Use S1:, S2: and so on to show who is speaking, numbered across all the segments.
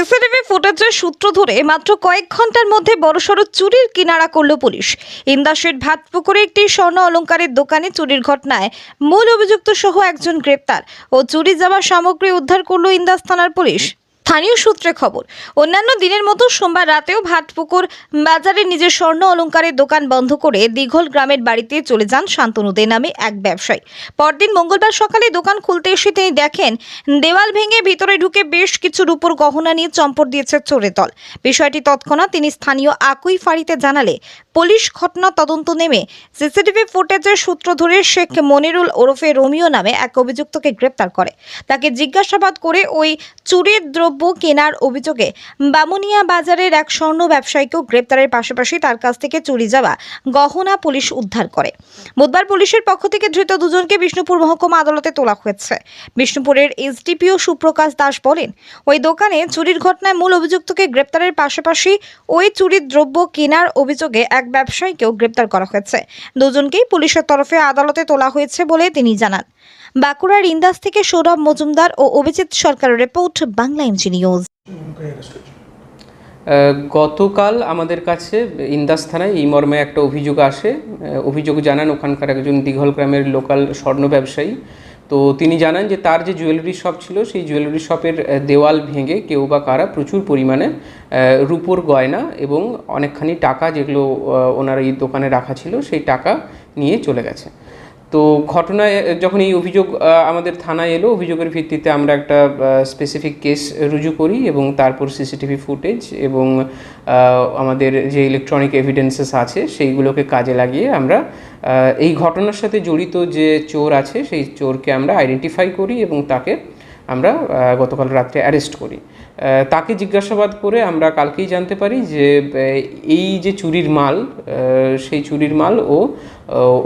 S1: CCTV ফুটেজের সূত্র ধরে মাত্র কয়েক ঘণ্টার মধ্যে বড়সড় চুরির কিনারা করল পুলিশ। ইন্দাসের ভাতপুকুরে একটি স্বর্ণ অলঙ্কারের দোকানে চুরির ঘটনায় মূল অভিযুক্ত সহ একজন গ্রেপ্তার ও চুরি যাওয়া সামগ্রী উদ্ধার করল ইন্দাস থানার পুলিশ। স্থানীয় সূত্রে খবর, অন্যান্য দিনের মতো সোমবার রাতেও ভাতপুকুর বাজারে নিজের স্বর্ণ অলংকারের দোকান বন্ধ করে দীঘল গ্রামের বাড়িতে চলে যান শান্তনু দে নামে এক ব্যবসায়ী। পরদিন মঙ্গলবার সকালে দোকান খুলতে এসে তিনি দেখেন, দেওয়াল ভেঙে ভিতরে ঢুকে বেশ কিছু রূপোর গহনা নিয়ে চম্পট দিয়েছে চোরে দল। বিষয়টি তৎক্ষণাৎ তিনি স্থানীয় আকুই ফাঁড়িতে জানালে, পুলিশ ঘটনা তদন্ত নেমে সিসিটিভি ফুটেজের সূত্র ধরে শেখ মনিরুল ওরফে রোমিও নামে এক অভিযুক্তকে গ্রেপ্তার করে। তাকে জিজ্ঞাসাবাদ করে ওই চুরির দ্রব্য কেনার অভিযোগে বামুনিয়া বাজারের এক স্বর্ণ ব্যবসায়ীকেও গ্রেপ্তারের পাশাপাশি তার কাছ থেকে চুরি যাওয়া গহনা পুলিশ উদ্ধার করে। বুধবার পুলিশের পক্ষ থেকে ধৃত দুজনকে বিষ্ণুপুর মহকুমা আদালতে তোলা হয়েছে। বিষ্ণুপুরের এসডিপিও সুপ্রকাশ দাস বলেন, ওই দোকানে চুরির ঘটনায় মূল অভিযুক্তকে গ্রেপ্তারের পাশাপাশি ওই চুরির দ্রব্য কেনার অভিযোগে এক ব্যবসায়ীকেও গ্রেপ্তার করা হয়েছে। দুজনকেই পুলিশের তরফে আদালতে তোলা হয়েছে বলে তিনি জানান। বাঁকুড়ার ইন্দাস থেকে সৌরভ মজুমদার ও অভিজিৎ সরকারের রিপোর্ট, বাংলা এমজি নিউজ।
S2: গতকাল আমাদের কাছে ইন্দাস থানায় এই মর্মে একটা অভিযোগ আসে। অভিযোগ জানান ওখানকার একজন দীঘল গ্রামের লোকাল স্বর্ণ ব্যবসায়ী। তো তিনি জানান যে তার যে জুয়েলারি শপ ছিল, সেই জুয়েলারি শপের দেওয়াল ভেঙে কেউ বা কারা প্রচুর পরিমাণে রূপোর গয়না এবং অনেকখানি টাকা যেগুলো ওনার এই দোকানে রাখা ছিল, সেই টাকা নিয়ে চলে গেছে। তো ঘটনায়, যখন এই অভিযোগ আমাদের থানায় এলো, অভিযোগের ভিত্তিতে আমরা একটা স্পেসিফিক কেস রুজু করি এবং তারপর সিসিটিভি ফুটেজ এবং আমাদের যে ইলেকট্রনিক এভিডেন্সেস আছে, সেইগুলোকে কাজে লাগিয়ে আমরা এই ঘটনার সাথে জড়িত যে চোর আছে, সেই চোরকে আমরা আইডেন্টিফাই করি এবং তাকে আমরা গতকাল রাত্রে অ্যারেস্ট করি। তাকে জিজ্ঞাসাবাদ করে আমরা কালকেই জানতে পারি যে এই যে চুরির মাল সেই চুরির মাল ও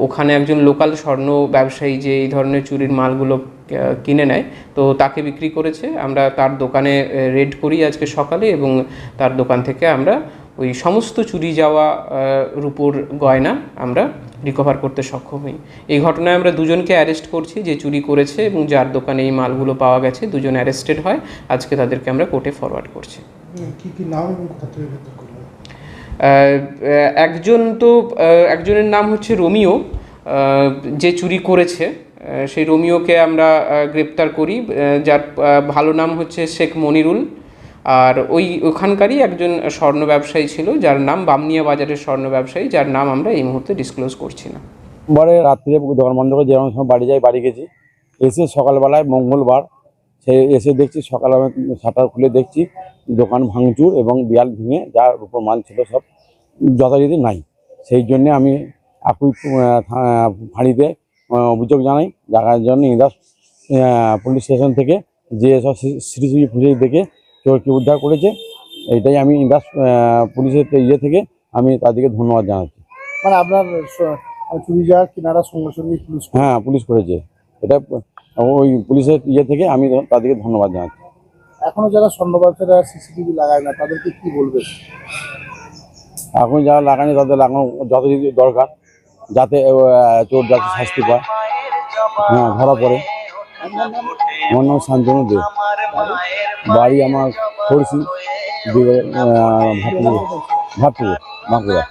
S2: ওখানে একজন লোকাল স্বর্ণ ব্যবসায়ী যে এই ধরনের চুরির মালগুলো কিনে নেয়, তো তাকে বিক্রি করেছে। আমরা তার দোকানে রেড করি আজকে সকালে এবং তার দোকান থেকে আমরা ওই সমস্ত চুরি যাওয়া রূপোর গয়না আমরা রিকভার করতে সক্ষম হই। এই ঘটনায় আমরা দুজনকে অ্যারেস্ট করছি যে চুরি করেছে এবং যার দোকানে এই মালগুলো পাওয়া গেছে দুজন অ্যারেস্টেড হয়। আজকে তাদেরকে আমরা কোর্টে ফরওয়ার্ড করছি। আহ, একজন তো একজনের নাম হচ্ছে রোমিও। যে চুরি করেছে সেই রোমিওকে আমরা গ্রেপ্তার করি। যার ভালো নাম হচ্ছে শেখ মনিরুল। আর ওই ওখানকারই একজন স্বর্ণ ব্যবসায়ী ছিল যার নাম বামনিয়া বাজারের স্বর্ণ ব্যবসায়ী যার নাম আমরা এই মুহূর্তে ডিসক্লোজ করছি না
S3: বারে রাত্রিরে দোকান বন্ধ করে যেরকম সময় বাড়ি যাই বাড়ি গেছি এসে সকালবেলায় মঙ্গলবার সে এসে দেখছি সকালে শাটার খুলে দেখছি দোকান ভাঙচুর এবং দেয়াল ভেঙে যা উপর মাল ছিল সব যথারীতি নাই সেই জন্যে আমি আকুই ফাঁড়িতে অভিযোগ জানাই যার জন্য ইন্দাস পুলিশ স্টেশন থেকে যে সব সিসিটিভি ফুটেজ দেখে চোরকে উদ্ধার করেছে এটাই আমি ইন্দাস আহ, পুলিশের ইয়ে থেকে আমি তাদেরকে ধন্যবাদ জানাচ্ছি।
S4: মানে আপনার চুরি যাওয়ার কিনারা সঙ্গে সঙ্গে পুলিশ
S3: হ্যাঁ পুলিশ করেছে। এটা ওই পুলিশের ইয়ে থেকে আমি তাদেরকে ধন্যবাদ জানাচ্ছি।
S4: এখনও যারা স্বর্ণ ব্যবসায়ীরা সিসিটিভি লাগায় না তাদেরকে কি বলবে?
S3: এখন যারা লাগানি তাদের লাগানো যথারীতি দরকার যাতে চোর যাতে শাস্তি পায়। হ্যাঁ ধরা পড়ে। আমার শান্তনু দে বাড়ি আমার করছি ভাতপুর বাঁকুড়া।